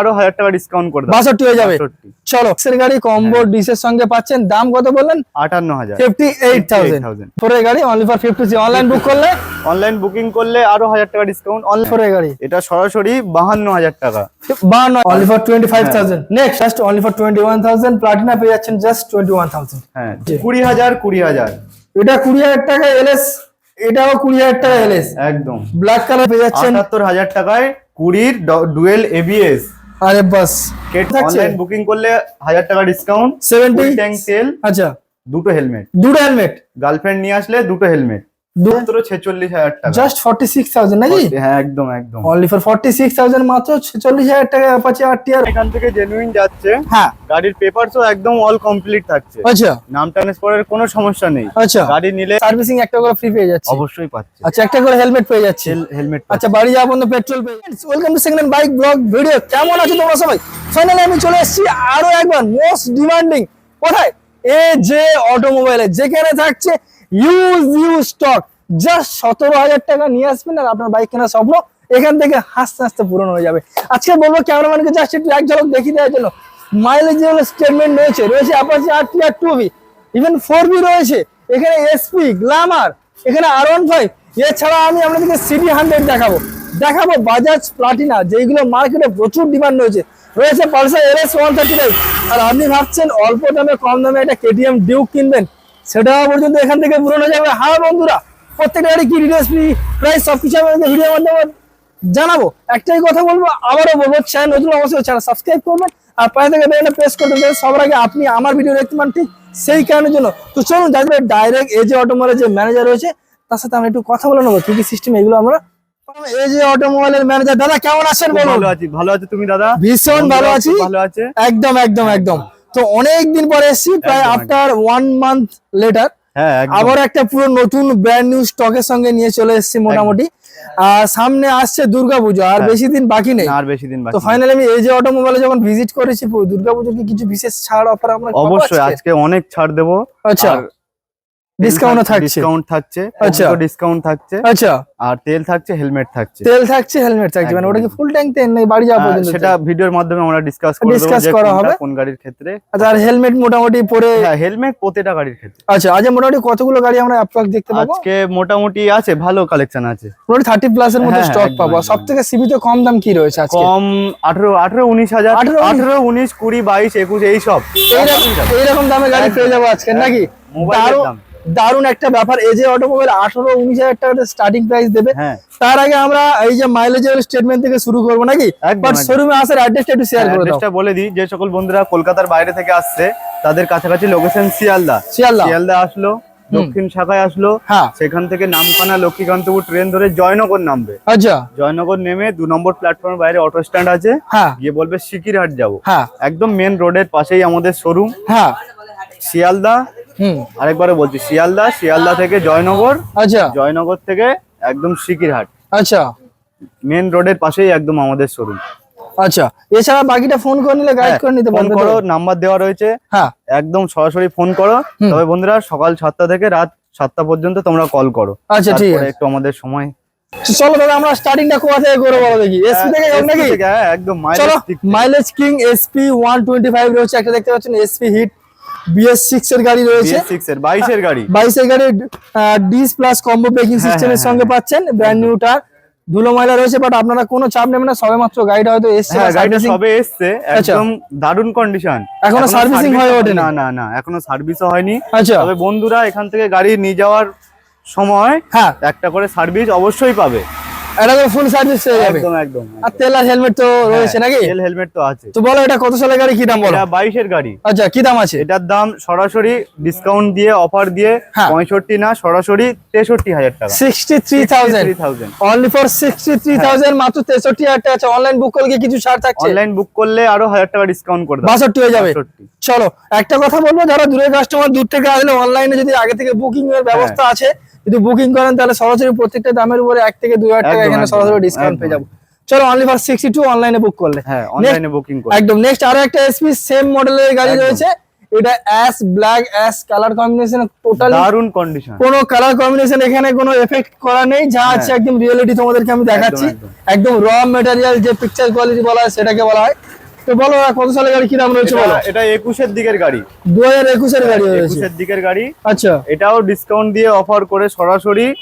আরও হাজার টাকা ডিসকাউন্ট করে বাষট্টি হয়ে যাবে। চলো এর গাড়ি কম্বো হ্যাঁ। ডিসের সঙ্গে পাচ্ছেন। দাম কত বললেন? আটান্ন হাজার। ফিফটি এইট থাউজেন্ড 58,000 ফোরের গাড়ি only for fifty online book করলে? অনলাইন বুকিং করলে আরও হাজার টাকা ডিসকাউন্ট অনলাইন ফোরের গাড়ি। এটা সরাসরি বাহান্ন হাজার টাকা। Only for twenty five thousand next just only for twenty one thousand Platina পেয়ে যাচ্ছেন জাস্ট টোয়েন্টি ওয়ান থাউজেন্ড হ্যাঁ কুড়ি হাজার কুড়ি হাজার। এটা কুড়ি হাজার টাকা এলএস এটাও কুড়ি হাজার টাকা এলএস একদম। ব্ল্যাক কালার পেয়ে যাচ্ছেন। আটাত্তর হাজার টাকায় কুড়ির ডুয়েল এবিএস আরে বাস। কেট অনলাইন বুকিং করলে হাজার টাকা ডিসকাউন্ট 70 ট্যাঙ্ক সেল আচ্ছা। দুটো হেলমেট দুটো হেলমেট গার্লফ্রেন্ড নিয়ে আসলে দুটো হেলমেট মাত্র টাকা। জাস্ট নাকি? হ্যাঁ একদম একদম। Only for forty six thousand মাত্র ছেচল্লিশ হাজার টাকা অ্যাপাচি আর এখান থেকে জেনুইন যাচ্ছে। হ্যাঁ। গাড়ির পেপারসও একদম অল কমপ্লিট থাকছে। আচ্ছা। নাম ট্রান্সফারের কোনো সমস্যা নেই। আচ্ছা। গাড়ি নিলে সার্ভিসিং একটা করে ফ্রি পেয়ে যাচ্ছে। অবশ্যই পাচ্ছে। আচ্ছা একটা করে হেলমেট পেয়ে যাচ্ছে। হেলমেট আচ্ছা বাড়ি যাওয়া পেট্রোল পেয়ে welcome to second bike blog video কেমন আছো তোমরা সবাই? ফাইনালি আমি চলে এসেছি আরও একবার মোস্ট ডিমান্ডিং কোথায়? এ যে অটোমোবাইলে যেখানে থাকছে ইউজ ইউজ স্টক জাস্ট সতেরো হাজার টাকা নিয়ে আসবেন আর আপনার বাইক কেনার স্বপ্ন এখান থেকে হাসতে হাসতে পূরণ হয়ে যাবে। আজকে বলব ক্যামেরাম্যানকে জাস্ট একটু এক ঝলক দেখিয়ে দেওয়ার জন্য। মাইলেজ স্টেটমেন্ট রয়েছে রয়েছে Apache R T R two V even four V রয়েছে। এখানে এসপি গ্ল্যামার এখানে আর ওয়ান ফাইভ এছাড়া আমি আপনাদেরকে সিটি হান্ড্রেড দেখাবো। দেখাবো বাজাজ প্লাটিনা যেগুলো মার্কেটে প্রচুর ডিমান্ড রয়েছে। রয়েছে পালসার এর এস ওয়ান থার্টি ফাইভ আর আপনি ভাবছেন অল্প দামে কম দামে একটা কেটিএম ডিউক কিনবেন? সেটাও পর্যন্ত এখান থেকে হয়ে যাবে। হ্যাঁ বন্ধুরা প্রত্যেকটা গাড়ি কি ডিটেলস প্রাইস সবকিছু আমি ভিডিওর মাধ্যমে জানাব। একটাই কথা বলব আবারও বলব চ্যানেল নতুন অবশ্যই চ্যানেল সাবস্ক্রাইব করবেন আর পায়ে থেকে বেলটা প্রেস করতে দেবেন সবার আগে আপনি আমার ভিডিও দেখতে পান ঠিক সেই কারণের জন্য। তো চলুন যাদের ডাইরেক্ট এজে অটোমোবাইলের যে ম্যানেজার রয়েছে তার সাথে আমরা একটু কথা বলে নেব কি কি সিস্টেম এগুলো আমরা এজে অটোমোবাইলের ম্যানেজার দাদা কেমন আছেন বলুন? ভালো আছি ভালো আছি। তুমি দাদা? ভীষণ ভালো আছি। ভালো আছে? একদম একদম একদম। তো অনেক দিন পরে এসেছি প্রায় আফটার ওয়ান মান্থ লেটার আবার একটা পুরো নতুন ব্র্যান্ড নিউ স্টকের সঙ্গে নিয়ে চলে এসেছি মোটামুটি। আর সামনে আসছে দুর্গাপুজো আর হ্যাঁ। বেশি দিন বাকি নেই। আর বেশি দিন তো বাকি। ফাইনালি আমি এই যে অটোমোবাইলে যখন ভিজিট করেছি দুর্গাপুজোর কি কিছু বিশেষ ছাড় অফার আমরা অবশ্যই? আজকে? অনেক ছাড় দেবো। আচ্ছা। ডিসকাউন্টও থাকছে। ডিসকাউন্ট থাকছে। আচ্ছা। ডিসকাউন্ট থাকছে। আচ্ছা। আর তেল থাকছে হেলমেট থাকছে। তেল থাকছে হেলমেট থাকছে। মানে ওটা কি ফুল ট্যাঙ্ক তেল? নেই বাড়ি যাওয়া পর্যন্ত সেটা ভিডিওর মাধ্যমে আমরা ডিসকাস করে দেবো Discuss যে করা হবে। কোন গাড়ির ক্ষেত্রে। আচ্ছা আর হেলমেট মোটামুটি পরে হ্যাঁ হেলমেট প্রতিটা গাড়ির ক্ষেত্রে। আচ্ছা আজ মোটামুটি কতগুলো গাড়ি আমরা অ্যাপ্রক্স দেখতে পাবো? আজকে মোটামুটি আছে ভালো কালেকশন আছে। মোটামুটি থার্টি প্লাস এর মধ্যে হ্যাঁ, স্টক পাবো। একদম। সব থেকে সিবিতে কম দাম কি রয়েছে আজকে? কম আঠারো আঠারো উনিশ হাজার 18, 19 আঠারো উনিশ কুড়ি বাইশ একুশ এই সব। এইরকম এইরকম দামে গাড়ি পেয়ে যাব আজকে নাকি? মোবাইলের দাম। দারুণ একটা ব্যাপার। এই যে অটোমোবাইল আঠারো উনিশ হাজার টাকাতে স্টার্টিং প্রাইস দেবে। হ্যাঁ। তার আগে আমরা এই যে মাইলেজের স্টেটমেন্ট থেকে শুরু করব নাকি? একদম, বাট শোরুমে আসার অ্যাড্রেসটা একটু শেয়ার করে দাও। অ্যাড্রেসটা বলে দিই। যে সকল বন্ধুরা কলকাতার বাইরে থেকে আসছে তাদের কাছাকাছি লোকেশন শিয়ালদা। শিয়ালদা। শিয়ালদা আসলো দক্ষিণ শাখায় আসলো হ্যাঁ। সেখান থেকে নামখানা লক্ষ্মীকান্তপুর ট্রেন ধরে জয়নগর নামবে। আচ্ছা। জয়নগর নেমে দু নম্বর প্ল্যাটফর্মের বাইরে অটো স্ট্যান্ড আছে। হ্যাঁ। গিয়ে বলবে সিকিরহাট যাব। হ্যাঁ। একদম মেন রোডের পাশেই আমাদের শোরুম হ্যাঁ। শিয়ালদা আরেকবারে বলছি শিয়ালদা শিয়ালদা থেকে জয়নগর আচ্ছা। জয়নগর থেকে একদম সিকিরহাট। আচ্ছা। মেন রোডের পাশেই একদম আমাদের শোরুম। আচ্ছা। এছাড়া বাকিটা ফোন করে নিলে গাইড করে নিতে ফোন করো নাম্বার দেওয়া রয়েছে। হ্যাঁ। একদম সরাসরি ফোন করো। তবে বন্ধুরা সকাল সাতটা থেকে রাত সাতটা পর্যন্ত তোমরা কল করো। আচ্ছা ঠিক আছে। একটু আমাদের সময় চলো দাদা আমরা স্টার্টিংটা কোথা থেকে করে বলো দেখি? এসপি থেকে হোক নাকি? হ্যাঁ, একদম মাইলেজ ঠিক mileage king SP one twenty five রয়েছে একটা দেখতে পাচ্ছেন এসপি হিট বিএস সিক্স এর গাড়ি রয়েছে। এর গাড়ি। গাড়ি ডিস প্লাস কম্বো ব্রেকিং হ্যাঁ, সিস্টেমের সঙ্গে পাচ্ছেন। ব্র্যান্ড নিউ টার ধুলো ময়লা রয়েছে বাট আপনারা কোনো চাপ নেবেন না সবে মাত্র গাড়িটা হয়তো এসছে হ্যাঁ গাড়িটা সবে এসছে একদম দারুণ কন্ডিশন এখনও হয়ে ওঠেনি? না না না এখনও সার্ভিসও হয়নি। আচ্ছা। তবে বন্ধুরা এখান থেকে গাড়ি নিয়ে যাওয়ার সময় হ্যাঁ। একটা করে সার্ভিস অবশ্যই পাবে। এটা করে ফুল সার্ভিস হয়ে যাবে। একদম একদম আর তেল আর হেলমেট তো রয়েছে নাকি? তেল হেলমেট তো আছে। তো বলো এটা কত সালের গাড়ি? কি দাম বলো? এটা বাইশের গাড়ি। আচ্ছা কি দাম আছে? এটার দাম সরাসরি ডিসকাউন্ট দিয়ে অফার দিয়ে হ্যাঁ। পঁয়ষট্টি না সরাসরি তেষট্টি হাজার টাকা। Sixty three thousand 63,000 only for sixty three thousand মাত্র তেষট্টি হাজার টাকা আছে। অনলাইন বুক করলে কিছু ছাড় থাকছে? অনলাইন বুক করলে আরও হাজার টাকা ডিসকাউন্ট করে দেবো। বাষট্টি হয়ে যাবে। চলো একটা কথা বলব যারা দূরের কাস্টমার দূর থেকে আসলে অনলাইনে যদি আগে থেকে বুকিং এর ব্যবস্থা হ্যাঁ। আছে যদি বুকিং করেন তাহলে সরাসরি প্রত্যেকটা দামের উপরে এক থেকে দুই হাজার টাকা এখানে সরাসরি ডিসকাউন্ট। পেয়ে যাব। চলো অনলি ফর সিক্সটি টু অনলাইনে বুক করলে। হ্যাঁ অনলাইনে বুকিং করে একদম নেক্সট আরও একটা এসপি সেম মডেলের গাড়ি রয়েছে। এটা ash black ash colour combination totally দারুণ কন্ডিশন কোনো কালার কম্বিনেশন এখানে কোনো এফেক্ট করা নেই। যা আছে একদম রিয়েলিটি তোমাদেরকে আমি দেখাচ্ছি। হ্যাঁ। একদম। র মেটেরিয়াল যে পিকচার কোয়ালিটি বলা হয় সেটাকে বলা হয় তো বলো কত সালের গাড়ি কি দাম রয়েছে বলো? এটা- এটা একুশের দিকের গাড়ি। দু হাজার একুশের গাড়ি রয়েছে। একুশের দিকের গাড়ি। আচ্ছা। এটাও ডিসকাউন্ট দিয়ে অফার করে সরাসরি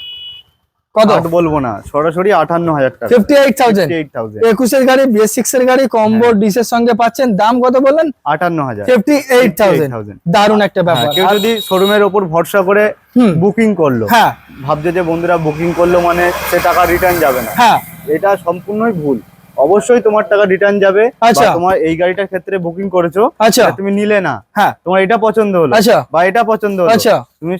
কত? বলব না সরাসরি আটান্ন হাজার টাকা। Fifty eight thousand eight thousand একুশের গাড়ি বিএস সিক্স এর গাড়ি কম্বো হ্যাঁ। ডিসের সঙ্গে পাচ্ছেন। দাম কত বললেন? আটান্ন হাজার। ফিফটি এইট থাউজেন্ড 58,000 দারুণ একটা ব্যাপার। হ্যাঁ, কেউ যদি শোরুমের ওপর ভরসা করে। বুকিং করল হ্যাঁ। ভাবছে যে বন্ধুরা বুকিং করল মানে সে টাকা রিটার্ন যাবে না। হ্যাঁ। এটা সম্পূর্ণই ভুল। অবশ্যই তোমার টাকা রিটার্ন যাবে আচ্ছা। তোমার এই গাড়িটার ক্ষেত্রে বুকিং করেছ আচ্ছা। তুমি নিলে না। হ্যাঁ। তোমার এটা পছন্দ হলো আচ্ছা। বা এটা পছন্দ হলো। আচ্ছা। তুমি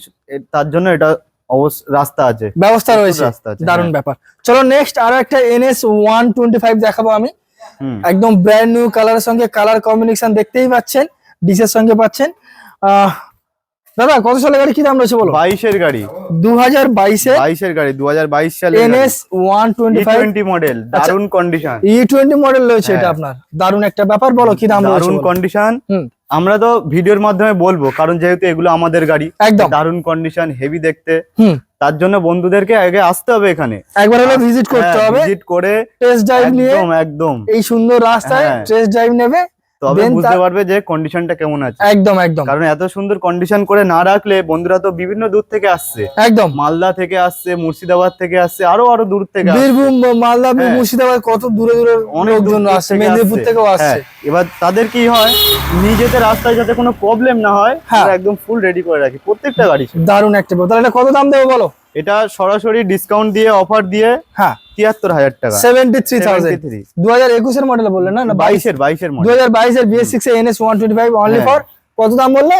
তার জন্য এটা অবশ্য রাস্তা আছে। ব্যবস্থা রয়েছে। রাস্তা আছে, দারুণ হ্যাঁ। ব্যাপার। চলো নেক্সট আরও একটা এনএস ওয়ান টোয়েন্টি ফাইভ দেখাবো আমি। একদম ব্র্যান্ড নিউ কালারের সঙ্গে কালার কম্বিনেশন দেখতেই পাচ্ছেন ডিসের সঙ্গে পাচ্ছেন। আহ, দাদা কত সালের গাড়ি? কি দাম রয়েছে বলো? বাইশের গাড়ি। দু হাজার বাইশে বাইশের গাড়ি দু হাজার বাইশ সালে NS one twenty five. Twenty model দারুণ কন্ডিশন ই টোয়েন্টি মডেল রয়েছে এটা হ্যাঁ। আপনার। দারুণ একটা ব্যাপার বলো কি দাম দারুণ কন্ডিশন আমরা তো ভিডিওর মাধ্যমে বলব কারণ যেহেতু এগুলো আমাদের গাড়ি একদম। দারুণ কন্ডিশন হেভি দেখতে। তার জন্য বন্ধুদেরকে আগে আসতে হবে এখানে। একবার হলে ভিজিট করতে হবে। ভিজিট করে টেস্ট ড্রাইভ নিয়ে একদম একদম। এই সুন্দর রাস্তায় হ্যাঁ। টেস্ট ড্রাইভ নেবে। তবে বুঝতে পারবে যে কন্ডিশনটা কেমন আছে। একদম একদম। কারণ এত সুন্দর কন্ডিশন করে না রাখলে বন্ধুরা তো বিভিন্ন দূর থেকে আসছে। একদম। মালদা থেকে আসছে মুর্শিদাবাদ থেকে আসছে আরও আরও দূর থেকে বীরভূম মালদা হ্যাঁ। মুর্শিদাবাদ কত দূরে দূরে অনেক দূর আসছে মেদিনীপুর থেকেও আসছে। হ্যাঁ, এবার তাদের কি হয় নিজেদের রাস্তায় যাতে কোনো প্রবলেম না হয় হ্যাঁ। একদম ফুল রেডি করে রাখি প্রত্যেকটা গাড়ি দারুণ একটা ব্যাপার। তাহলে কত দাম দেবো বলো? এটা সরাসরি ডিসকাউন্ট দিয়ে অফার দিয়ে হ্যাঁ। তিয়াত্তর হাজার টাকা। সেভেন্টি থ্রি থাউজেন্ড 73 দু হাজার একুশের মডেল বললেন না? বাইশের বাইশের দু হাজার বাইশের BS six NS one twenty five only. For কত দাম বললে?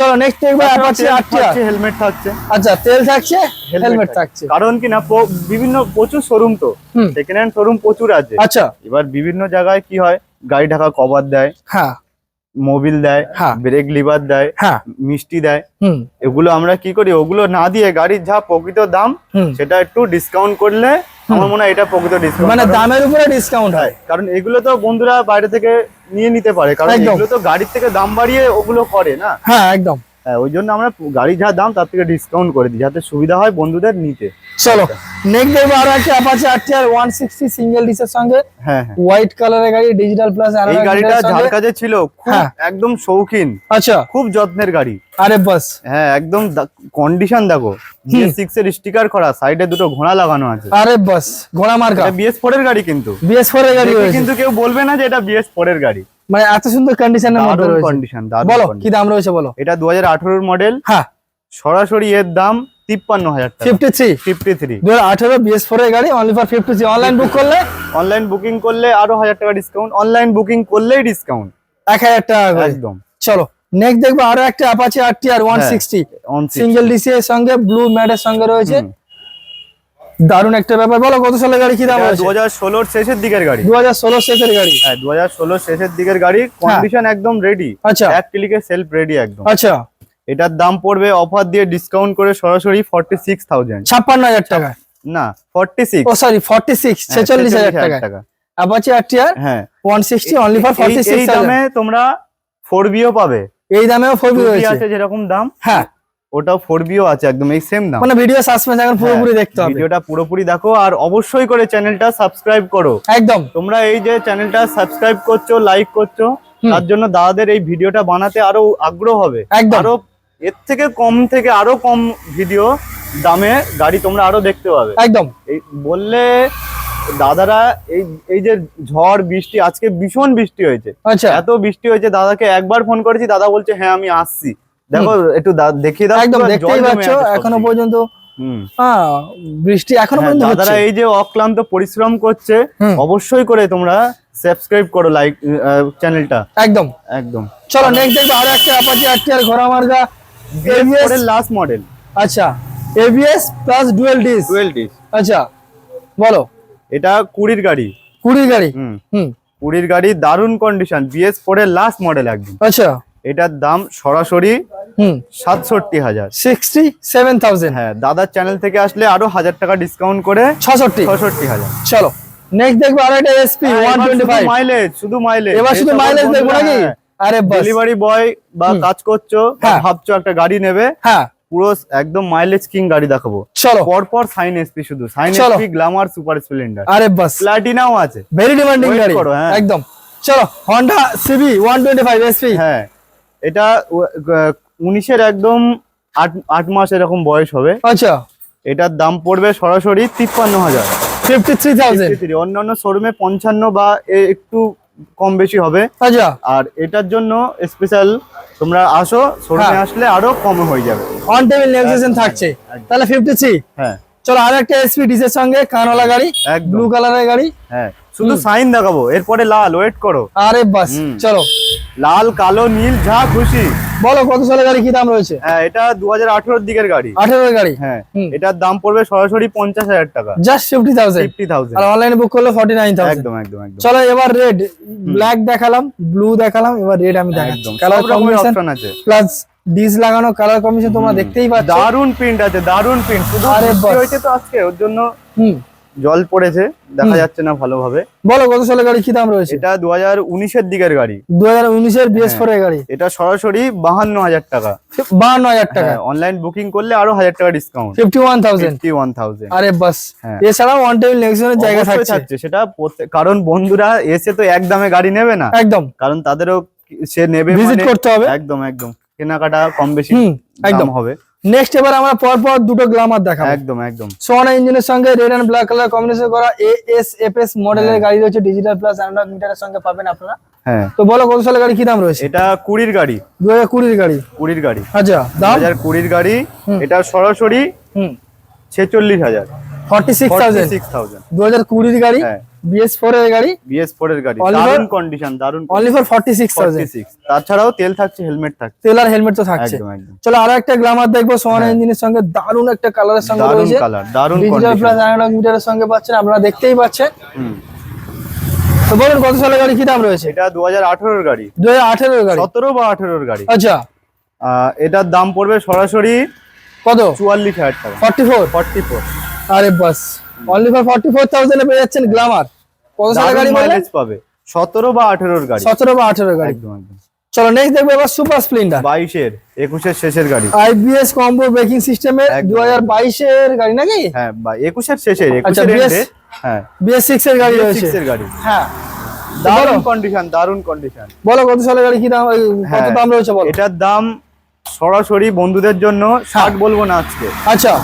চলো নেক্সট হেলমেট থাকছে। আচ্ছা তেল থাকছে হেলমেট থাকছে। কারণ কি না বিভিন্ন প্রচুর শোরুম তো। সেকেন্ড হ্যান্ড শোরুম প্রচুর আছে। আচ্ছা। এবার বিভিন্ন জায়গায় কি হয় গাড়ি ঢাকা কভার দেয়। হ্যাঁ। মোবিল দেয় হ্যাঁ। ব্রেক লিভার দেয় হ্যাঁ। মিষ্টি দেয়। হুম। এগুলো আমরা কি করি? ওগুলো না দিয়ে গাড়ির যা প্রকৃত দাম সেটা একটু ডিসকাউন্ট করলে আমার মনে হয় এটা প্রকৃত ডিসকাউন্ট মানে দামের উপরে ডিসকাউন্ট হয়। কারণ এগুলো তো বন্ধুরা বাইরে থেকে নিয়ে নিতে পারে কারণ। এগুলো তো গাড়ির থেকে দাম বাড়িয়ে ওগুলো করে না। হ্যাঁ একদম। হ্যাঁ ওই জন্য আমরা গাড়ি যা দাম তার থেকে ডিসকাউন্ট করে দিই যাতে সুবিধা হয় বন্ধুদের নিতে। চলো নেক্সট দেখব আরও একটা আটটিয়ার ওয়ান সিক্সটি সিঙ্গেল ডিসের সঙ্গে। হ্যাঁ হ্যাঁ। হোয়াইট কালারের গাড়ি ডিজিটাল প্লাস আর এই গাড়িটা যার কাছে ছিল খুব হ্যাঁ। একদম শৌখিন আচ্ছা। খুব যত্নের গাড়ি। আরে বাস। হ্যাঁ একদম কন্ডিশন দেখো বিএস সিক্স এর স্টিকার করা সাইডে দুটো ঘোড়া লাগানো আছে। আরে বাস ঘোড়া মার্কা। এটা বিএস ফোর এর গাড়ি কিন্তু। বিএস ফোর এর গাড়ি কিন্তু কেউ বলবে না যে এটা বিএস ফোর এর গাড়ি। মানে এত সুন্দর কন্ডিশনের মধ্যে রয়েছে। কন্ডিশন বলো কি দাম রয়েছে বলো? এটা দু হাজার আঠারোর মডেল হ্যাঁ। সরাসরি এর দাম তিপ্পান্ন হাজার টাকা। ফিফটি থ্রি ফিফটি থ্রি দু হাজার আঠেরো বিএস ফোর এর গাড়ি only for fifty three online book করলে? অনলাইন বুকিং করলে আরও হাজার টাকা ডিসকাউন্ট অনলাইন বুকিং করলেই ডিসকাউন্ট এক হাজার টাকা একদম। চলো নেক্সট দেখব আরও একটা Apache sixty on single disc এর সঙ্গে ব্লু ম্যাটের সঙ্গে রয়েছে। দারুণ একটা ব্যাপার। বলো কত সালের গাড়ি কি দাম রয়েছে হাজার ষোলোর শেষের দিকের গাড়ি। দু হাজার ষোলো শেষের গাড়ি। হ্যাঁ দু হাজার ষোলোর শেষের দিকের গাড়ি কন্ডিশন একদম রেডি আচ্ছা। এক ক্লিকে সেলফ রেডি একদম। আচ্ছা। এটার দাম পড়বে অফার দিয়ে ডিসকাউন্ট করে সরাসরি ফর্টি সিক্স থাউজেন্ড ছাপ্পান্ন হাজার টাকা। না ফর্টি সিক্স ও সরি ফর্টি সিক্স ছেচল্লিশ হাজার টাকা। টাকা। অ্যাপাচি আটটিয়ার হ্যাঁ। One sixty only for forty এই- এই সিক্স দামে তোমরা ফোর বিও পাবে। এই দামেও ফোর 2B রয়েছে। আছে যেরকম দাম। হ্যাঁ। ওটাও ফোর বিও আছে একদম এই সেম দাম। মানে ভিডিও সাসপেন্স এখন পুরোপুরি হ্যাঁ, দেখতে হবে। ভিডিওটা পুরোপুরি দেখো আর অবশ্যই করে চ্যানেলটা সাবস্ক্রাইব করো। একদম। তোমরা এই যে চ্যানেলটা সাবস্ক্রাইব করছ লাইক করছ তার জন্য দাদাদের এই ভিডিওটা বানাতে আরও আগ্রহ হবে। আরও এর থেকে কম থেকে আরও কম ভিডিও দামে গাড়ি তোমরা আরও দেখতে পাবে। একদম। এই বললে দাদারা এই এই যে ঝড় বৃষ্টি আজকে ভীষণ বৃষ্টি হয়েছে। আচ্ছা। এত বৃষ্টি হয়েছে দাদাকে একবার ফোন করেছি দাদা বলছে হ্যাঁ আমি আসছি। দেখো একটু দেখিয়ে দাও একদম দেখতেই পাচ্ছ এখনও পর্যন্ত হ্যাঁ বৃষ্টি এখনও হ্যাঁ, পর্যন্ত দাদারা এই যে অক্লান্ত পরিশ্রম করছে অবশ্যই করে তোমরা সাবস্ক্রাইব করো লাইক চ্যানেলটা একদম। একদম। চলো নেক্সট দেখব আরও একটা অ্যাপাচি আটটিয়ার ঘোড়া মার্গা এবিএস লাস্ট মডেল আচ্ছা ABS plus dual disc twelve disc আচ্ছা বলো। এটা কুড়ির গাড়ি। কুড়ি গাড়ি। হুম। হুম। কুড়ির গাড়ি দারুণ কন্ডিশন বিএস ফোর এর লাস্ট মডেল একদম। আচ্ছা। এটার দাম সরাসরি সাতষট্টি হাজার। সিক্সটি সেভেন থাউজেন্ড হ্যাঁ দাদার চ্যানেল থেকে আসলে আরও হাজার টাকা ডিসকাউন্ট করে ছষট্টি। ছষট্টি হাজার। চলো নেক্সট দেখব আরও একটা SP one twenty five mileage শুধু মাইলেজ এবার শুধু মাইলেজ দেখব নাকি? আরে ডেলিভারি বয় বা কাজ করছ হ্যাঁ। ভাবছ একটা গাড়ি নেবে হ্যাঁ। পুরো একদম মাইলেজ কিং গাড়ি দেখাবো। চলো। পরপর সাইন এসপি শুধু। Shine SP Glamour Super Splendor আরে বাস। প্লাটিনাও আছে। ভেরি ডিমান্ডিং গাড়ি। হ্যাঁ। একদম। চলো Honda CB one twenty five SP হ্যাঁ। এটা উনিশের একদম আট আট মাস এরকম বয়স হবে। আচ্ছা। এটার দাম পড়বে সরাসরি তিপ্পান্ন হাজার। ফিফটি থ্রি থাউজেন্ড অন্যান্য শোরুমে পঞ্চান্ন বা একটু কম বেশি হবে। আচ্ছা। আর এটার জন্য স্পেশাল তোমরা আসো শোরুমে হ্যাঁ। আসলে আরও কম হয়ে যাবে। অন টেবিল নেগোসিয়েশন থাকছে। তাহলে ফিফটি থ্রি হ্যাঁ। চলো আর একটা এসপি ডিসের সঙ্গে কানওয়ালা গাড়ি। ব্লু কালারের গাড়ি। হ্যাঁ। শুধু সাইন দেখাবো এরপরে লাল ওয়েট করো। আরে বাস চলো। লাল কালো নীল যা খুশি। বলো কত সালের গাড়ি কি দাম রয়েছে? হ্যাঁ এটা দু হাজার আঠেরোর দিকের গাড়ি। আঠেরোর গাড়ি? হ্যাঁ এটার দাম পড়বে সরাসরি পঞ্চাশ হাজার টাকা। Just fifty thousand fifty thousand আর অনলাইনে বুক করলে ফর্টি নাইন থাউজেন্ড একদম একদম একদম। চলো এবার রেড ব্ল্যাক দেখালাম ব্লু দেখালাম এবার রেড আমি দেখাচ্ছি। কালার কম্বিনেশন আছে। প্লাস ডিস লাগানো কালার কম্বিনেশন তোমরা দেখতেই পাচ্ছ। দারুণ প্রিন্ট আছে দারুণ প্রিন্ট শুধু আরে। হয়েছে তো আজকে ওর জন্য হুম। জল পড়েছে দেখা যাচ্ছে না ভালোভাবে। বলো কত সালের গাড়ি? কি দাম রয়েছে? এটা দু হাজার উনিশের দিকের গাড়ি। দু হাজার উনিশের বিএস ফোর এর গাড়ি? এটা সরাসরি বাহান্ন হাজার টাকা। বাহান্ন হাজার টাকা অনলাইন বুকিং করলে আরও হাজার টাকা discount fifty one thousand fifty one thousand আরে বাস হ্যাঁ। এছাড়াও ওয়ান টেবিল নেক্সনের জায়গা থাকছে। সেটা কারণ বন্ধুরা এসে তো এক দামে গাড়ি নেবে না। একদম। কারণ তাদেরও সে নেবে ভিজিট মানে- করতে হবে। একদম একদম। কেনাকাটা কম বেশি একদম। হবে। নেক্সট এবার আমরা পর পর দুটো গ্লামার দেখাবো। একদম একদম। সোনা ইঞ্জিনের সঙ্গে red and black colour combination করা এ এস এফ এস মডেলের গাড়ি রয়েছে ডিজিটাল প্লাস অ্যান্ড্রয়েড মিটারের সঙ্গে পাবেন আপনারা। হ্যাঁ। তো বলো কত সালের গাড়ি কি দাম রয়েছে? এটা কুড়ির গাড়ি। দু হাজার কুড়ির গাড়ি। কুড়ির গাড়ি। আচ্ছা দাম? হাজার কুড়ির গাড়ি। এটা সরাসরি হুম। ছেচল্লিশ হাজার। Forty six thousand six thousand দু হাজার কুড়ির গাড়ি? হ্যাঁ। বিএস ফোর এর গাড়ি। বিএস ফোর এর গাড়ি। দারুণ কন্ডিশন দারুণ only for forty six thousand six তাছাড়াও তেল থাকছে হেলমেট থাকছে। তেল আর হেলমেট তো থাকছে। চলো আরও একটা গ্লামার দেখব সোনা হ্যাঁ। ইঞ্জিনের সঙ্গে। দারুণ একটা কালারের সঙ্গে দারুণ কালার দারুণ ডিজিটাল প্লাস অ্যানালগ মিটারের সঙ্গে পাচ্ছেন আপনারা দেখতেই পাচ্ছেন। তো বলুন কত সালের গাড়ি কি দাম রয়েছে? এটা দু হাজার আঠারোর গাড়ি। দু হাজার আঠেরোর গাড়ি? সতেরো বা আঠেরোর গাড়ি। আচ্ছা। এটার দাম পড়বে সরাসরি কত? চুয়াল্লিশ হাজার টাকা। ফর্টি ফোর ফর্টি ফোর আরে বাস। অনলি ফর ফর্টি ফোর থাউজেন্ডে পেয়ে যাচ্ছেন গ্লামার কত সালের গাড়ি মাইলেজ পাবে। সতেরো বা গাড়ি। সতেরো বা আঠেরো গাড়ি। একদম একদম। চলো নেক্সট দেখব এবার সুপার স্প্লেন্ডার বাইশের একুশের শেষের গাড়ি। আইবিএস কম্বো ব্রেকিং সিস্টেমের গাড়ি নাকি? হ্যাঁ শেষের আচ্ছা, হ্যাঁ। সিক্স এর গাড়ি রয়েছে। গাড়ি। হ্যাঁ। দারুণ কন্ডিশন দারুণ কন্ডিশন বলো কত সালের গাড়ি কি দাম কত হ্যাঁ। দাম রয়েছে বলো। এটার দাম সরাসরি বন্ধুদের জন্য ষাট বলব না আজকে। আচ্ছা।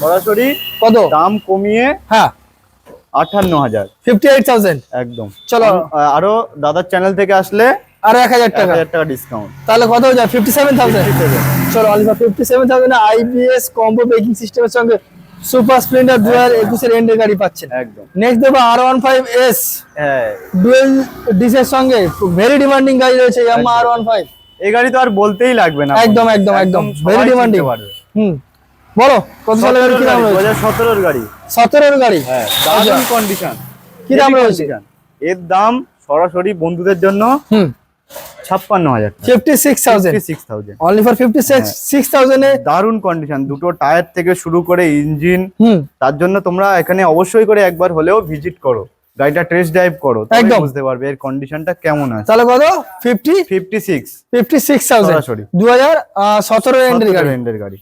সরাসরি কত? দাম কমিয়ে হ্যাঁ। আটান্ন হাজার। ফিফটি এইট থাউজেন্ড একদম। চলো। আরও দাদার চ্যানেল থেকে আসলে আরও এক হাজার টাকা। হাজার টাকা ডিসকাউন্ট তাহলে কত হয়ে যায়? ফিফটি সেভেন থাউজেন্ড চলো only fifty seven thousand IBS combo braking সিস্টেমের সঙ্গে সুপার স্প্লেন্ডার দু হাজার একুশের এন্ডের গাড়ি পাচ্ছেন। একদম। নেক্সট দেবো আর ওয়ান ফাইভ এস হ্যাঁ ডুয়েল ডিসের সঙ্গে ভেরি ডিমান্ডিং গাড়ি রয়েছে ইয়ামা আর ওয়ান ফাইভ এই গাড়ি তো আর বলতেই লাগবে না। একদম, একদম, একদম। Very চিনতে হুম। বলো কত সালের গাড়ি কি দাম রয়েছে হাজার সতেরোর গাড়ি। সতেরোর গাড়ি? হ্যাঁ আচ্ছা। দারুণ কন্ডিশন কি দাম রয়েছে? এর দাম সরাসরি বন্ধুদের জন্য হুম। ছাপ্পান্ন হাজার fifty six thousand six thousand only for fifty six six থাউজেন্ডে দারুণ কন্ডিশন দুটো টায়ার থেকে শুরু করে ইঞ্জিন হুম। তার জন্য তোমরা এখানে অবশ্যই করে একবার হলেও ভিজিট করো। গাড়িটা টেস্ট ড্রাইভ করো একদম। বুঝতে পারবে এর কন্ডিশনটা কেমন আছে। তাহলে কত? Fifty fifty six fifty six thousand সরাসরি। দু হাজার সতেরো এন্ডের গাড়ি।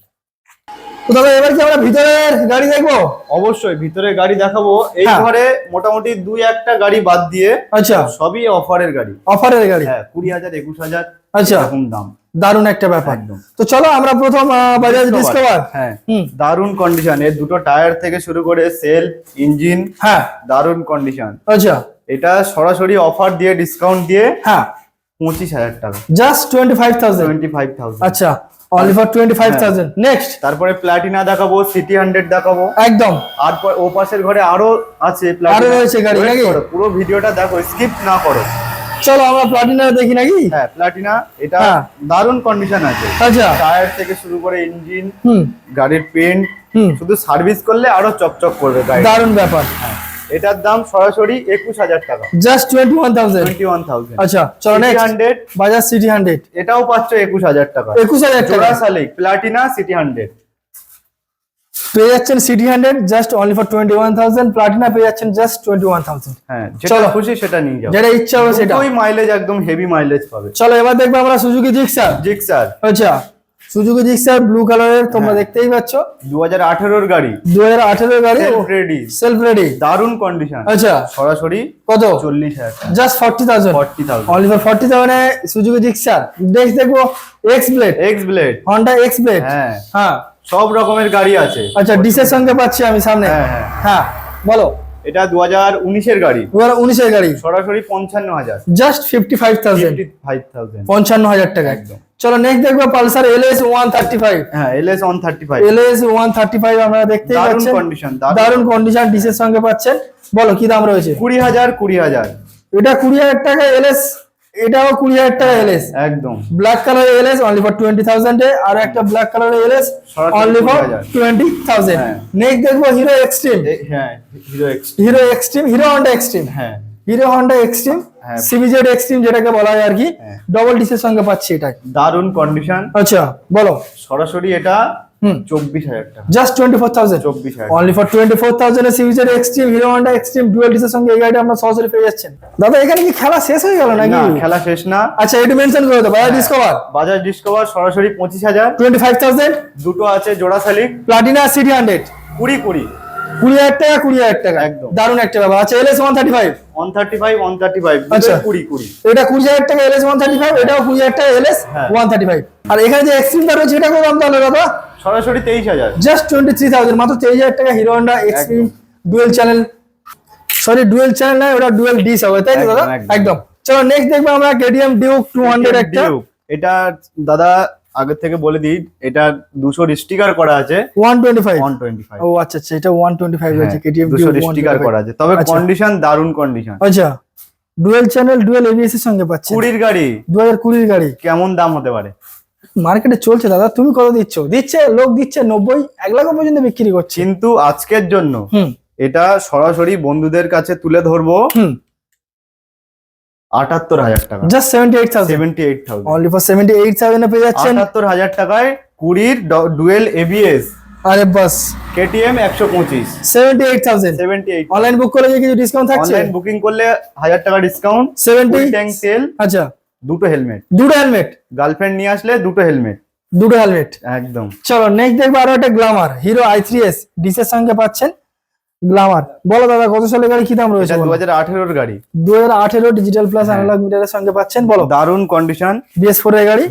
তবে এবার কি আমরা ভিতরের গাড়ি দেখব? অবশ্যই ভিতরে গাড়ি দেখাবো। এই হ্যাঁ। ঘরে মোটামুটি দুই একটা গাড়ি বাদ দিয়ে আচ্ছা। সবই অফারের গাড়ি। অফারের গাড়ি? হ্যাঁ কুড়ি হাজার একুশ হাজার আচ্ছা। এরকম দাম। দারুণ একটা ব্যাপার। তো চলো আমরা প্রথম বাজাজ ডিসকভার হ্যাঁ হুম। দারুণ কন্ডিশন এর দুটো টায়ার থেকে শুরু করে সেল ইঞ্জিন হ্যাঁ। দারুণ কন্ডিশন আচ্ছা। এটা সরাসরি অফার দিয়ে ডিসকাউন্ট দিয়ে হ্যাঁ। পঁচিশ হাজার টাকা। Just twenty five thousand twenty five thousand আচ্ছা। অনলি ফর টোয়েন্টি ফাইভ হ্যাঁ। থাউজেন্ড নেক্সট তারপরে প্লাটিনা দেখাবো সিটি হান্ড্রেড দেখাবো। একদম। আর ও পাশের ঘরে আরও আছে আরও রয়েছে গাড়ি, নাকি? পুরো ভিডিওটা দেখো স্কিপ না করো। চলো আমরা প্লাটিনা দেখি নাকি? হ্যাঁ প্লাটিনা এটা হ্যাঁ। দারুণ কন্ডিশন আছে। আচ্ছা। টায়ার থেকে শুরু করে ইঞ্জিন হুম। গাড়ির পেন্ট হুম। শুধু সার্ভিস করলে আরও চকচক করবে গাড়ি। দারুণ ব্যাপার। এটার দাম সরাসরি একুশ হাজার টাকা। Just twenty one thousand twenty one thousand আচ্ছা চলো next hundred Bajaj CT hundred এটাও পাচ্ছ একুশ হাজার টাকা। একুশ হাজার টাকা। শালিক প্লাটিনা সিটি হান্ড্রেড পেয়ে যাচ্ছেন CT hundred just only for twenty one thousand Platina পেয়ে যাচ্ছেন জাস্ট টোয়েন্টি ওয়ান থাউজেন্ড হ্যাঁ চলো। খুশি সেটা নিয়ে যাও। যেটা ইচ্ছা হবে সেটা। ওই মাইলেজ একদম হেভি মাইলেজ পাবে। চলো এবার দেখব আমরা সুজুকি জিক্সার জিক্সার আচ্ছা। সুজুকি জিক্সার ব্লু কালারের তোমরা হ্যাঁ। দেখতেই পাচ্ছ। দু হাজার আঠেরোর গাড়ি। দু হাজার আঠেরোর গাড়ি সেলফ রেডি সেলফ রেডি দারুণ কন্ডিশন আচ্ছা। সরাসরি কত? চল্লিশ হাজার টাকা। Just forty thousand forty thousand only for forty থাউজেন্ডে Suzuki Gixxer next দেখব X Blade X Blade Honda X Blade হ্যাঁ। হ্যাঁ। সব রকমের গাড়ি আছে। আচ্ছা ডিসের সঙ্গে পাচ্ছি আমি সামনে। হ্যাঁ, হ্যাঁ। হ্যাঁ বলো। এটা দু হাজার উনিশের গাড়ি। দু হাজার উনিশের গাড়ি। সরাসরি পঞ্চান্ন হাজার just fifty five thousand five thousand পঞ্চান্ন হাজার টাকা। একদম। চলো নেক্সট দেখব Pulsar L S one thirty five. হ্যাঁ L S one thirty five. L S one thirty five আমরা দেখতে পাচ্ছি কন্ডিশন দারুণ। দারুণ কন্ডিশন ডিসের সঙ্গে পাচ্ছেন। বলো কি দাম রয়েছে? কুড়ি হাজার কুড়ি হাজার। এটা কুড়ি হাজার টাকা এল এস এটাও কুড়ি হাজার টাকা এল এস একদম। Black colour L S only for twenty thousand আর একটা black colour L S only for twenty thousand হ্যাঁ। নেক্সট দেখব হিরো এক্সট্রিম হ্যাঁ Hero X Hero Xtreme Hero Honda Xtreme হ্যাঁ। হিরো হন্ডা এক্সট্রিম হ্যাঁ। CBZ Xtreme যেটাকে বলা হয় আর কি হ্যাঁ। ডবল ডিসের সঙ্গে পাচ্ছি এটা দারুণ কন্ডিশন আচ্ছা বলো। সরাসরি এটা চব্বিশ হাজার টাকা। জাস্ট টোয়েন্টি ফোর থাউজেন্ড চব্বিশ হাজার only for twenty four thousand সিভিজের Xtreme Hero Honda Xtreme dual ডিসের সঙ্গে এই গাড়িটা আপনার সরাসরি পেয়ে যাচ্ছেন। দাদা এখানে কি খেলা শেষ হয়ে গেল নাকি? খেলা শেষ না। আচ্ছা একটু মেনশন করে দাও ডিসকভার বাজাজ ডিসকভার সরাসরি পঁচিশ হাজার। টোয়েন্টি ফাইভ থাউজেন্ড দুটো আছে জোড়া শালিক প্লাটিনা সিটি হান্ড্রেড কুড়ি কুড়ি। কুড়ি হাজার টাকা কুড়ি হাজার টাকা। একদম। দারুণ একটা ব্যাপার। আচ্ছা LS one thirty five one thirty five one thirty five আচ্ছা। কুড়ি কুড়ি। এটা কুড়ি হাজার টাকা এলএস ওয়ান থার্টি ফাইভ এটাও কুড়ি হাজার টাকা এলএস। ওয়ান থার্টি ফাইভ আর এখানে যে এক্সট্রিমটা রয়েছে এটা কত দাম তাহলে দাদা? সরাসরি তেইশ হাজার। জাস্ট টোয়েন্টি থ্রি থাউজেন্ড মাত্র তেইশ হাজার টাকা Hero Honda Xtreme dual channel sorry dual channel নয় ওটা ডুয়েল ডিস হবে তাই তো দাদা? একদম। একদম। চলো নেক্সট দেখব আমরা কেটিএম ডিউক টু হান্ড্রেড একটা। এটা দাদা আগের থেকে বলে দিই এটা দুশো স্টিকার করা আছে। One twenty five one twenty five ও আচ্ছা আচ্ছা এটা ওয়ান টোয়েন্টি ফাইভ কেটিএম দুশো ডিউক স্টিকার করা আছে। তবে আচ্ছা। কন্ডিশন দারুণ কন্ডিশন আচ্ছা ডুয়েল চ্যানেল ডুয়েল এবিএস এর সঙ্গে পাচ্ছে কুড়ির গাড়ি। দু হাজার কুড়ির গাড়ি। কেমন দাম হতে পারে? মার্কেটে চলছে দাদা তুমি কত দিচ্ছ? দিচ্ছে লোক দিচ্ছে নব্বই এক লাখ পর্যন্ত বিক্রি করছে। কিন্তু আজকের জন্য এটা সরাসরি বন্ধুদের কাছে তুলে ধরবো। আটাত্তর হাজার টাকা। Just seventy eight thousand seventy eight thousand only for seventy eight থাউজেন্ডে পেয়ে যাচ্ছেন। আটাত্তর হাজার টাকায় কুড়ির ডুয়েল এবিএস আরে বাস। কেটিএম একশো পঁচিশ। Seventy eight thousand seventy eight online book করলে কিছু ডিসকাউন্ট থাকছে? অনলাইন বুকিং করলে হাজার টাকা ডিসকাউন্ট সেভেন্টি ট্যাঙ্ক তেল আচ্ছা। দুটো হেলমেট দুটো হেলমেট গার্লফ্রেন্ড নিয়ে আসলে দুটো হেলমেট দুটো হেলমেট একদম। চলো নেক্সট দেখব আরও একটা Glamour Hero I three S ডিসের সঙ্গে পাচ্ছেন। গ্লামার বলো দাদা কত সালের গাড়ি কি দাম রয়েছে দু হাজার আঠেরোর গাড়ি। দু হাজার আঠেরো ডিজিটাল প্লাস। অ্যানালগ মিটারের সঙ্গে পাচ্ছেন বলো। দারুণ কন্ডিশন বিএস ফোর এর গাড়ি?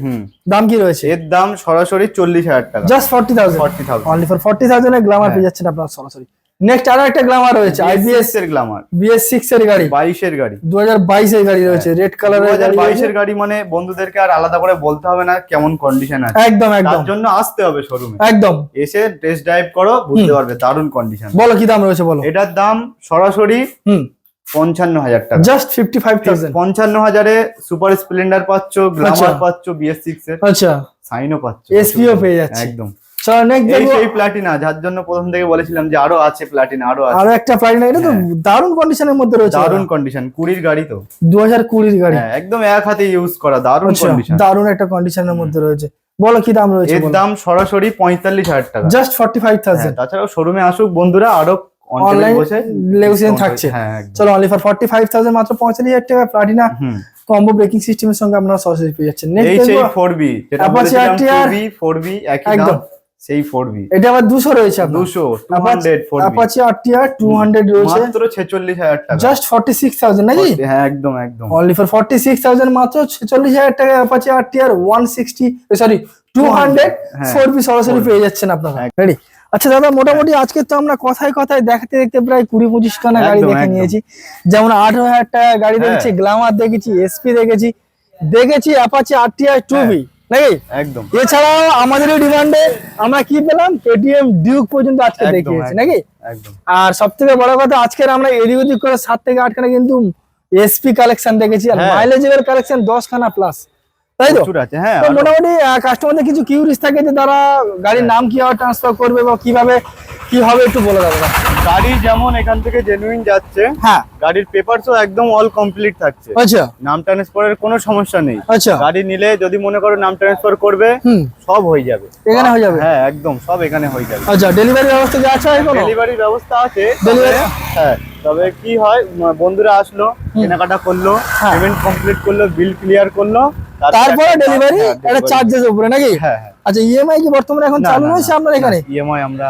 দাম কি রয়েছে? এর দাম সরাসরি চল্লিশ হাজার টাকা। Just forty thousand forty thousand only for forty thousand Glamour. পেয়ে যাচ্ছেন আপনার সরাসরি। নেক্সট আরও একটা গ্লামার রয়েছে আইবিএস এর গ্লামার বিএস সিক্স এর গাড়ি। বাইশের গাড়ি। দু হাজার বাইশের গাড়ি রয়েছে রেড দু কালারের হাজার গাড়ি। গাড়ি মানে বন্ধুদেরকে আর আলাদা করে বলতে হবে না কেমন কন্ডিশন আছে। একদম তার একদম। জন্য আসতে হবে শোরুমে একদম। এসে টেস্ট ড্রাইভ করো বুঝতে পারবে দারুণ কন্ডিশন বলো কি দাম রয়েছে বলো। এটার দাম সরাসরি হুম। পঞ্চান্ন হাজার টাকা। জাস্ট ফিফটি ফাইভ থাউজেন্ড পঞ্চান্ন হাজারে সুপার স্প্লেন্ডার পাচ্ছ গ্লামার আচ্ছা। পাচ্ছ বিএস সিক্স এর আচ্ছা। সাইনও পাচ্ছ। SPO পেয়ে যাচ্ছে। একদম। সেই প্লাটিনা যার জন্য প্রথম থেকে বলেছিলাম যে আরও আছে প্লাটিনা আরও আছে। আরও একটা প্লাটিনা এটা তো দারুণ কন্ডিশনের মধ্যে রয়েছে। হ্যাঁ। দারুণ কন্ডিশন কুড়ির গাড়ি তো। দু হাজার কুড়ির গাড়ি। হ্যাঁ একদম এক হাতে ইউজ করা দারুণ আচ্ছা কন্ডিশন দারুণ একটা কন্ডিশনের মধ্যে রয়েছে। বলো কি দাম রয়েছে এর দাম সরাসরি পঁয়তাল্লিশ হাজার টাকা। জাস্ট ফর্টি ফাইভ হ্যাঁ, থাউজেন্ড তাছাড়াও শোরুমে আসুক বন্ধুরা আরও অনলাইন থাকছে। হ্যাঁ চলো only for forty five thousand মাত্র পঁয়তাল্লিশ হাজার টাকা প্লাটিনা কম্বো ব্রেকিং সিস্টেমের সঙ্গে আপনারা সরাসরি পেয়ে যাচ্ছেন। Next four B four B একই দাম। সেই ফোর বি এটা আবার দুশো রয়েছে আপনার। দুশো two hundred four B Apache two hundred রয়েছে। মাত্র ছেচল্লিশ হাজার টাকা। জাস্ট ফর্টি সিক্স থাউজেন্ড নাকি হ্যাঁ একদম একদম। Only for forty six thousand মাত্র ছেচল্লিশ হাজার টাকা Apache RTR one sixty sorry two hundred হ্যাঁ। ফোর বি সরাসরি পেয়ে যাচ্ছেন আপনারা। রেডি আচ্ছা দাদা মোটামুটি আজকে তো আমরা কথায় কথায় দেখতে দেখতে প্রায় কুড়ি পঁচিশ খানা গাড়ি দেখে নিয়েছি। যেমন আঠারো হাজার টাকা গাড়ি হ্যাঁ। দেখেছি গ্লামার দেখেছি এসপি দেখেছি দেখেছি অ্যাপাচি আরটিআর টু বি নাকি? একদম। এছাড়াও আমাদের ডিমান্ডে আমরা কি পেলাম? কেটিএম ডিউক পর্যন্ত আজকে দেখিয়েছি নাকি? একদম। আর সব থেকে বড় কথা আজকের আমরা এদিক ওদিক করে সাত থেকে আটখানা কিন্তু এসপি কালেকশন দেখেছি আর হ্যাঁ। মাইলেজের কালেকশন দশখানা প্লাস তাই তো? প্রচুর আছে হ্যাঁ তো আরো- মোটামুটি কাস্টমারদের কিছু কিউরিস থাকে যে তারা গাড়ির নাম কীভাবে ট্রান্সফার করবে বা কীভাবে কি হবে একটু বলে দেবো গাড়ি যেমন এখান থেকে জেনুইন যাচ্ছে হ্যাঁ। গাড়ির পেপারসও একদম অল কমপ্লিট থাকছে। আচ্ছা। নাম ট্রান্সফারের কোনো সমস্যা নেই। আচ্ছা। গাড়ি নিলে যদি মনে করো নাম ট্রান্সফার করবে সব হয়ে যাবে। এখানে হয়ে যাবে? হ্যাঁ একদম সব এখানে হয়ে যাবে। আচ্ছা ডেলিভারি ব্যবস্থা কি আছে ডেলিভারি ব্যবস্থা আছে হ্যাঁ তবে কি হয় বন্ধুরা আসলো কেনাকাটা করল হ্যাঁ। পেমেন্ট কমপ্লিট করল বিল ক্লিয়ার করল তারপরে ডেলিভারি delivery- চার্জেস উপরে নাকি? হ্যাঁ হ্যাঁ। আচ্ছা ইএমআই কি বর্তমানে এখন চালু রয়েছে আপনার এখানে? ইএমআই আমরা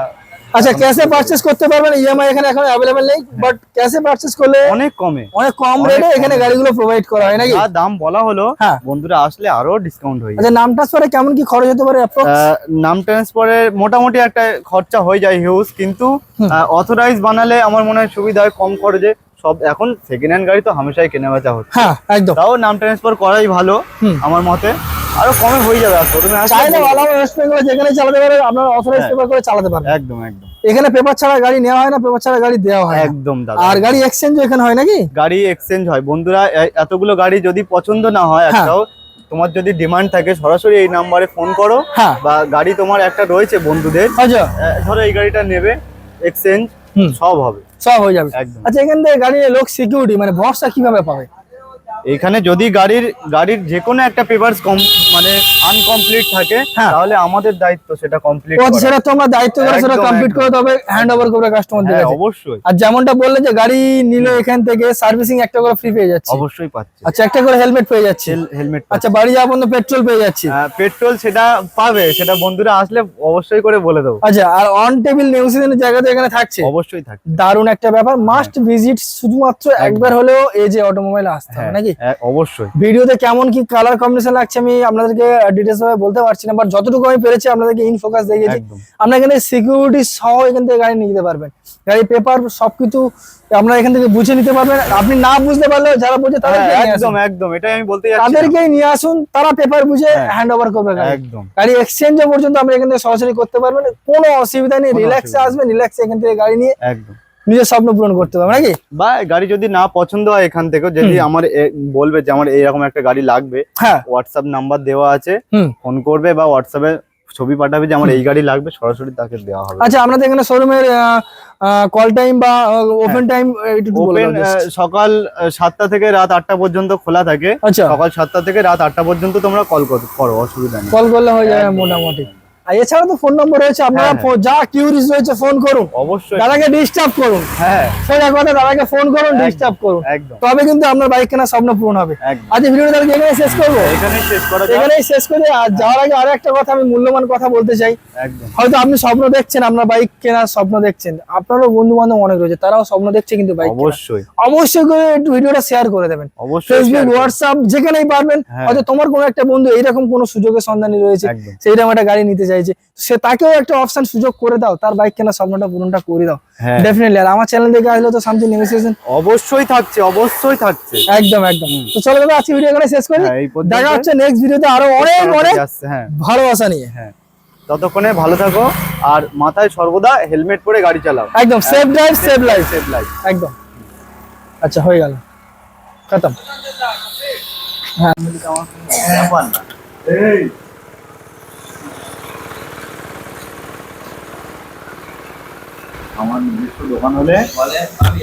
আচ্ছা ক্যাশে পারচেস করতে পারবেন ইএমআই এখানে এখন অ্যাভেলেবেল নেই বাট ক্যাশে পারচেস করলে অনেক কমে। অনেক কম রেটে এখানে গাড়িগুলো প্রোভাইড করা হয় নাকি? দাম বলা হলো হ্যাঁ। বন্ধুরা আসলে আরও ডিসকাউন্ট হয় আচ্ছা নাম ট্রান্সফারে কেমন কি খরচ হতে পারে নাম ট্রান্সফারের মোটামুটি একটা খরচা হয়ে যায় হিউজ কিন্তু। অথরাইজ বানালে আমার মনে হয় সুবিধা হয় কম খরচে। সব এখন সেকেন্ড হ্যান্ড গাড়ি তো হামেশাই কেনা বেচা হচ্ছে। হ্যাঁ একদম। তাও নাম ট্রান্সফার করাই ভালো আমার মতে। আরও কমে হয়ে যাবে আর শোরুমে চাইলে ভালো ওয়েস্ট বেঙ্গল যেখানে চালাতে পারে আপনার অথরাইজ। পেপার করে চালাতে পারবেন। একদম একদম। এখানে পেপার ছাড়া গাড়ি নেওয়া হয় না পেপার ছাড়া গাড়ি দেওয়া হয় একদম দাদা। আর গাড়ি এক্সচেঞ্জ এখানে হয় নাকি? গাড়ি এক্সচেঞ্জ হয়। বন্ধুরা এতগুলো গাড়ি যদি পছন্দ না হয় হ্যাঁ। একটাও তোমার যদি ডিমান্ড থাকে সরাসরি এই নাম্বারে ফোন করো। হ্যাঁ। বা গাড়ি তোমার একটা রয়েছে বন্ধুদের। আচ্ছা। ধরো এই গাড়িটা নেবে এক্সচেঞ্জ। সব হবে। সব হয়ে যাবে। আচ্ছা এখান থেকে গাড়ির লোক সিকিউরিটি মানে ভরসা কীভাবে পাবে? এখানে যদি গাড়ির গাড়ির যে কোনো একটা পেপারস কম মানে আনকমপ্লিট থাকে হ্যাঁ। তাহলে আমাদের দায়িত্ব সেটা কমপ্লিট ও সেটা তোমরা দায়িত্ব করে সেটা কমপ্লিট। করে তবে হ্যান্ড ওভার করবে কাস্টমারদের হ্যাঁ কাছে। অবশ্যই। আর যেমনটা বললে যে গাড়ি নিলে এখান থেকে সার্ভিসিং একটা করে ফ্রি পেয়ে যাচ্ছে। অবশ্যই পাচ্ছে। আচ্ছা একটা করে হেলমেট পেয়ে যাচ্ছে। হেলমেট আচ্ছা বাড়ি যাওয়া পর্যন্ত পেট্রোল পেয়ে যাচ্ছে। পেট্রোল সেটা পাবে সেটা বন্ধুরা আসলে অবশ্যই করে বলে দেবো। আচ্ছা আর অন টেবিল নিউজিল্যান্ডের জায়গা তো এখানে থাকছে? অবশ্যই থাকে দারুণ একটা ব্যাপার। মাস্ট ভিজিট শুধুমাত্র একবার হলেও এই যে অটোমোবাইল আসতে হবে হ্যাঁ, নাকি? হ্যাঁ, অবশ্যই। ভিডিওতে কেমন কি কালার কম্বিনেশন লাগছে আমি আপনাদেরকে ডিটেলস ভাবে বলতে পারছি না বাট যতটুকু আমি পেরেছি আপনাদেরকে ইন ফোকাস দেখিয়েছি। আপনারা এখানে সিকিউরিটি সহ এখান থেকে গাড়ি নিয়ে যেতে পারবেন। গাড়ি পেপার সবকিছু আপনারা এখান থেকে বুঝে নিতে পারবেন। আপনি না বুঝতে পারলে যারা বুঝে হ্যাঁ, নিয়ে একদম একদম এটাই আমি বলতে যাচ্ছি। তাদেরকেই নিয়ে আসুন তারা পেপার বুঝে হ্যাঁ। হ্যান্ড ওভার করবে একদম। গাড়ি এক্সচেঞ্জ পর্যন্ত আমরা এখান থেকে সরাসরি করতে পারবেন কোনো অসুবিধা নেই রিল্যাক্সে আসবেন রিল্যাক্সে এখান থেকে গাড়ি নিয়ে। একদম। নিজের স্বপ্ন পূরণ করতে পারবেন নাকি? বা গাড়ি যদি না পছন্দ হয় এখান থেকে যদি আমার বলবে যে আমার এইরকম একটা গাড়ি লাগবে হ্যাঁ। হোয়াটসঅ্যাপ নাম্বার দেওয়া আছে ফোন করবে বা হোয়াটসঅ্যাপে ছবি পাঠাবে যে আমার এই গাড়ি লাগবে সরাসরি তাকে দেওয়া হবে। আচ্ছা আপনাদের এখানে শোরুমের কল টাইম বা ওপেন টাইম ওপেন সকাল সাতটা থেকে রাত আটটা পর্যন্ত খোলা থাকে। আচ্ছা। সকাল সাতটা থেকে রাত আটটা পর্যন্ত তোমরা কল করো অসুবিধা নেই। কল করলে হয়ে যাবে মোটামুটি। আর এছাড়া তো ফোন নম্বর রয়েছে আপনারা হ্যাঁ, যা কিউরিজ রয়েছে ফোন করুন। অবশ্যই। দাদাকে ডিস্টার্ব করুন। হ্যাঁ। সোজা কথা দাদাকে ফোন করুন ডিস্টার্ব করুন। তবে কিন্তু আপনার বাইক কেনার স্বপ্ন পূরণ হবে। আজ ভিডিওটা তাহলে এখানে শেষ করব? শেষ করা যাক। এখানেই শেষ করে আর যাওয়ার আগে আরও একটা কথা আমি মূল্যবান কথা বলতে চাই। হয়তো আপনি স্বপ্ন দেখছেন আপনার বাইক কেনার স্বপ্ন দেখছেন। আপনারও বন্ধু বান্ধব অনেক রয়েছে তারাও স্বপ্ন দেখছে কিন্তু বাইক অবশ্যই। অবশ্যই করে একটু ভিডিওটা শেয়ার করে দেবেন। অবশ্যই ফেসবুক হোয়াটসঅ্যাপ যেখানেই পারবেন হ্যাঁ। হয়তো তোমার কোনো একটা বন্ধু এইরকম কোনো সুযোগের সন্ধানী রয়েছে সেইরকম একটা গাড়ি নিতে চাইছে সে তাকেও একটা অপশন সুযোগ করে দাও তার বাইক কেনার স্বপ্নটা পূরণটা করে দাও। হ্যাঁ। ডেফিনেটলি আর আমার চ্যানেল দেখে আসলে তো সামথিং নেগোসিয়েশন অবশ্যই থাকছে অবশ্যই থাকছে। একদম একদম। তো চলো দাদা আজকে ভিডিও এখানে শেষ করি। হ্যাঁ, এই। দেখা হচ্ছে নেক্সট ভিডিওতে আরও অনেক অনেক হ্যাঁ। ভালোবাসা নিয়ে। হ্যাঁ। ততক্ষণে ভালো থাকো আর মাথায় সর্বদা হেলমেট পরে গাড়ি চালাও। একদম safe drive save life safe life একদম। আচ্ছা হয়ে গেল। খতম। আমার নিজস্ব দোকান হলে আমি